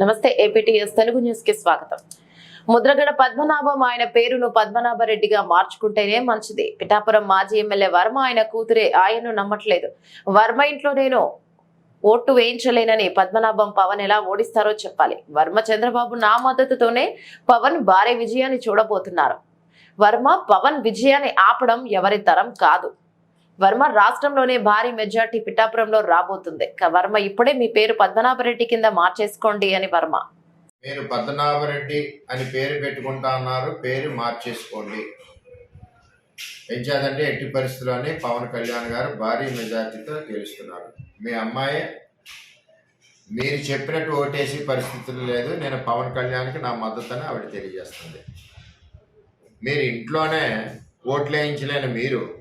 నమస్తే ఏపీటీఎస్ తెలుగు న్యూస్కి స్వాగతం. ముద్రగడ పద్మనాభం ఆయన పేరును పద్మనాభరెడ్డిగా మార్చుకుంటేనే మంచిది. పిఠాపురం మాజీ ఎమ్మెల్యే వర్మ ఆయన కూతురే ఆయన్ను నమ్మట్లేదు. వర్మ ఇంట్లో నేను ఓటు వేయించలేనని పద్మనాభం పవన్ ఎలా ఓడిస్తారో చెప్పాలి. వర్మ చంద్రబాబు నా మద్దతుతోనే పవన్ భారీ విజయాన్ని చూడబోతున్నారు. వర్మ పవన్ విజయాన్ని ఆపడం ఎవరి తరం కాదు. వర్మ రాష్ట్రంలోనే భారీ మెజార్టీ పిఠాపురంలో రాబోతుంది. వర్మ ఇప్పుడే మీ పేరు పద్మనాభరెడ్డి కింద మార్చేసుకోండి అని వర్మ. మీరు పద్మనాభరెడ్డి అని పేరు పెట్టుకుంటా అన్నారు. పేరు మార్చేసుకోండి. ఏం చేయాలంటే ఎట్టి పరిస్థితుల్లోనే పవన్ కళ్యాణ్ గారు భారీ మెజార్టీతో గెలుస్తున్నారు. మీ అమ్మాయి మీరు చెప్పినట్టు ఓటేసి పరిస్థితులు లేదు. నేను పవన్ కళ్యాణ్కి నా మద్దతుని ఆవిడ తెలియజేస్తుంది. మీరు ఇంట్లోనే ఓట్లు వేయించలేని మీరు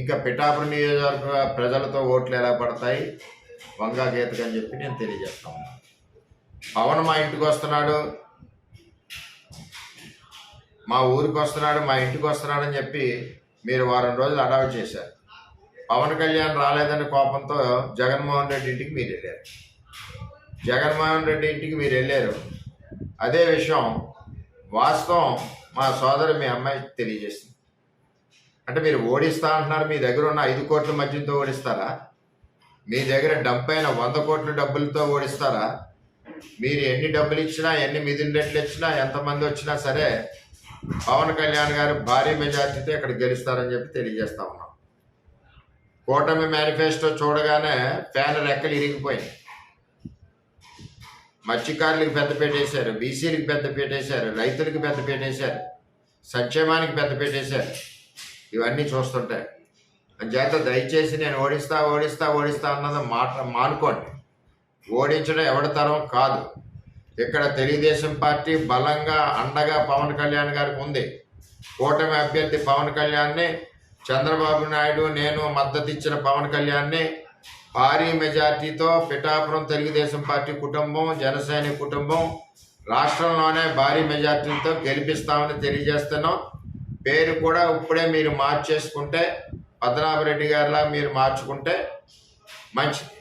ఇంకా పిఠాపురం నియోజకవర్గ ప్రజలతో ఓట్లు ఎలా పడతాయి? వంగా గీతకు అని చెప్పి నేను తెలియజేస్తాను పవన్ మా ఇంటికి వస్తున్నాడు. మా ఊరికి వస్తున్నాడు మా ఇంటికి వస్తున్నాడు అని చెప్పి మీరు వారం రోజులు అడావి చేశారు. పవన్ కళ్యాణ్ రాలేదని కోపంతో జగన్మోహన్ రెడ్డి ఇంటికి మీరు వెళ్ళారు. జగన్మోహన్ రెడ్డి ఇంటికి మీరు వెళ్ళారు. అదే విషయం వాస్తవం మా సోదరు మీ అమ్మాయి తెలియజేసింది. అంటే మీరు ఓడిస్తా అంటున్నారు మీ దగ్గర ఉన్న ఐదు కోట్ల మధ్యతో ఓడిస్తారా? మీ దగ్గర డంప్ అయిన వంద కోట్ల డబ్బులతో ఓడిస్తారా? మీరు ఎన్ని డబ్బులు ఇచ్చినా ఎన్ని మిదిలి రెట్లు ఇచ్చినా ఎంతమంది వచ్చినా సరే పవన్ కళ్యాణ్ గారు భారీ మెజార్టీతో ఇక్కడ గెలుస్తారని చెప్పి తెలియజేస్తా ఉన్నాం. కూటమి మేనిఫెస్టో చూడగానే ఫ్యాన్ రెక్కలు ఇరిగిపోయింది మత్స్యకారులకు పెద్ద పెట్టేశారు బీసీలకు పెద్ద పెట్టేశారు రైతులకు పెద్ద పెట్టేశారు సంక్షేమానికి పెద్ద పెట్టేశారు. ఇవన్నీ చూస్తుంటాయి అంచేత దయచేసి నేను ఓడిస్తా ఓడిస్తా ఓడిస్తా అన్నది మాట మానుకోండి. ఓడించడం ఎవరి తరం కాదు. ఇక్కడ తెలుగుదేశం పార్టీ బలంగా అండగా పవన్ కళ్యాణ్ గారికి ఉంది. కూటమి అభ్యర్థి పవన్ కళ్యాణ్ని చంద్రబాబు నాయుడు నేను మద్దతు ఇచ్చిన పవన్ కళ్యాణ్ని భారీ మెజార్టీతో పిఠాపురం తెలుగుదేశం పార్టీ కుటుంబం జనసేన కుటుంబం రాష్ట్రంలోనే భారీ మెజార్టీతో గెలిపిస్తామని తెలియజేస్తున్నాం. పేరు కూడా ఇప్పుడే మీరు మార్చేసుకుంటే పద్మనాభరెడ్డి గారిలా మీరు మార్చుకుంటే మంచిది.